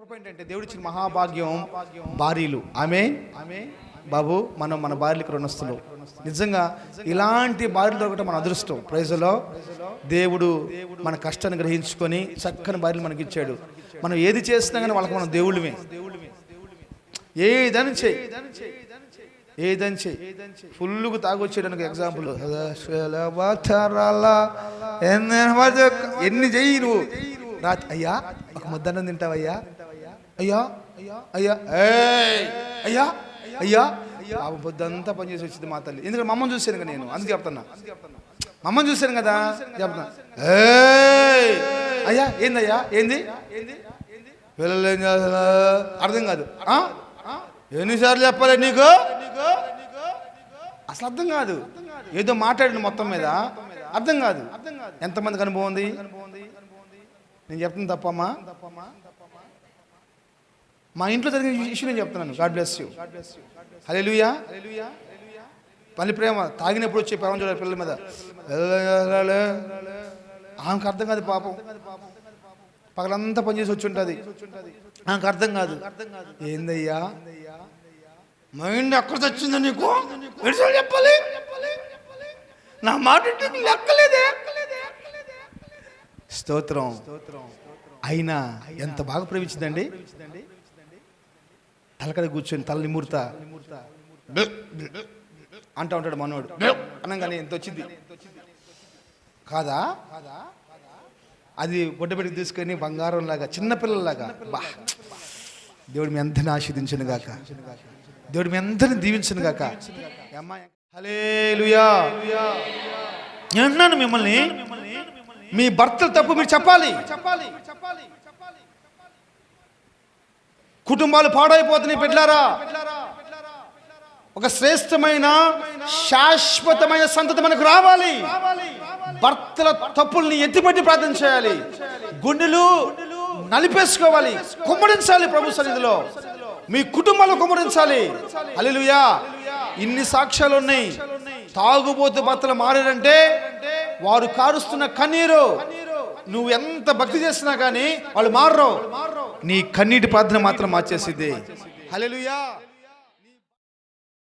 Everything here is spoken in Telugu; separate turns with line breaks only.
పాయింట్ అంటే దేవుడి ఇచ్చిన మహాభాగ్యం భార్యలు. ఆమె ఆమె బాబు మనం మన భార్యలకు రుణస్తులు నిజంగా ఇలాంటి భార్యలు దొరకటం మన అదృష్టం. ప్రైజులో దేవుడు మన కష్టాన్ని గ్రహించుకొని చక్కని భార్యలు మనకి ఇచ్చాడు మనం ఏది చేసినా కానీ వాళ్ళకి మనం దేవుళ్ళమే. ఏదని చెయ్యి ఏదని చెయ్యి ఫుల్గా తాగొచ్చేయడానికి ఎగ్జాంపుల్ ఎన్ని చెయ్యి నువ్వు రాత్రి అయ్యా ఒక ముద్దన్నం తింటావయ్యా? అయ్యా అయ్యా! అయ్యా అయ్యా ఆ పొద్దంతా పని చేసి వచ్చింది మా తల్లి. ఎందుకంటే మా అమ్మని చూశాను కదా నేను. అందుకే చెప్తున్నా. మా అమ్మని చూశాను కదా. చెప్తున్నా. ఏయ్! అయ్యా ఏందయ్యా? ఏంది? పిల్లలు ఏం చేస్తున్నారు? అర్థం కాదు? ఎన్నిసార్లు చెప్పాలి నీకు? అసలు అర్థం కాదు. ఏదో మాట్లాడిన మొత్తం మీద. అర్థం కాదు. ఎంతమందికి అనుభవం ఉంది? నేను చెప్తుంది తప్పమ్మా మా ఇంట్లో జరిగిన ఇష్యూ నేను చెప్తున్నాను. గాడ్ బ్లెస్ యూ హలే లూయా పల్లి ప్రేమ తాగినప్పుడు వచ్చే ప్రేమ చూడాలి పిల్లల మీద. ఆమెకు అర్థం కాదు పాపం. పగలంతా పనిచేసి వచ్చి ఉంటుంది ఆమెకు అర్థం కాదు. ఏందయ్యా? మైండ్ ఎక్కడ వచ్చింది నీకు? చెప్పాలి? నా మాట లెక్కలేదే? స్తోత్రం. అయినా ఎంత బాగా ప్రేమించిందండి? తలకడ కూర్చొని తల నిమురుతా. అంటా ఉంటాడు మనోడు. అనగానే ఎంత వచ్చింది. కాదా? అది బొడ్డబెడికి తీసుకొని బంగారం లాగా చిన్నపిల్లలాగా బా. దేవుడు మీ అందరిని ఆశీర్దించను గాక. దేవుడు మీ అందరిని దీవించను గాక. హలేలుయా నేను అంటున్నాను మిమ్మల్ని మీ భర్తల తప్పు మీరు చెప్పాలి చెప్పాలి. కుటుంబాలు పాడైపోతున్నాయి పెట్టారా ఒక శ్రేష్టమైన శాశ్వతమైన సంతతి మనకు రావాలి. భర్తల తప్పుల్ని ఎత్తిపెట్టి ప్రార్థన చేయాలి. గుండెలు నలిపేసుకోవాలి. కుమ్మరించాలి ప్రభు సన్నిధిలో. మీ కుటుంబాలు కుమ్మరించాలి. అలెలుయా ఇన్ని సాక్ష్యాలు ఉన్నాయి. తాగుబోతు భర్తలు మారారంటే వారు కారుస్తున్న కన్నీరు నువ్వు ఎంత భక్తి చేసినా కానీ వాళ్ళు మారరు. నీ కన్నీటి ప్రార్థన మాత్రం మార్చేసింది హలో